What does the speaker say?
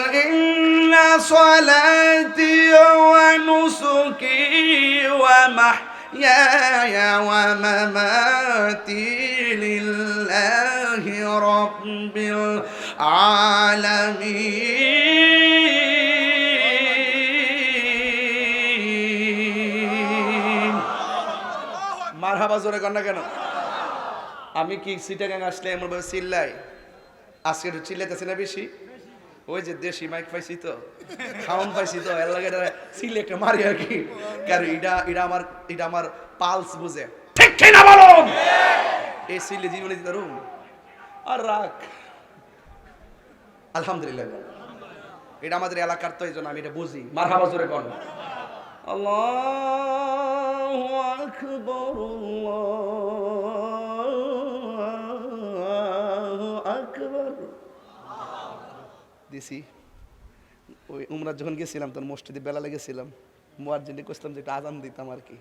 إن صلاتي ونسكي ومحياي ومماتي لله رب العالمين মার হাবা জোরে কর না কেন আমি কি সিটাগাং আসলে এমন ভাবে চিল্লাই আজকে একটু চিল্লাইতেছি না বেশি ওই যে দেশি মাইক পাইছি তো খাওন পাইছি তো, এর লাগে চিল্লে একটা মারি আর কি। কারণ এটা এটা আমার এটা আমার পালস বুঝে। ঠিক ঠিক না বলো এই চিল্লে জীবনে দিতে রুম আর রাখ আলহামদুলিল্লাহ। এটা আমাদের এলাকার তো এই জন্য আমি এটা বুঝি। মার হাবা জোরে কর আল্লাহু আকবার আল্লাহু আকবার। দিছি। ওই উমরা যখন গেছিলাম, তখন মসজিদে বেলা লেগেছিলাম। মোয়ার্জেন্টে করছিলাম যে একটা আজান দিতাম আর কি।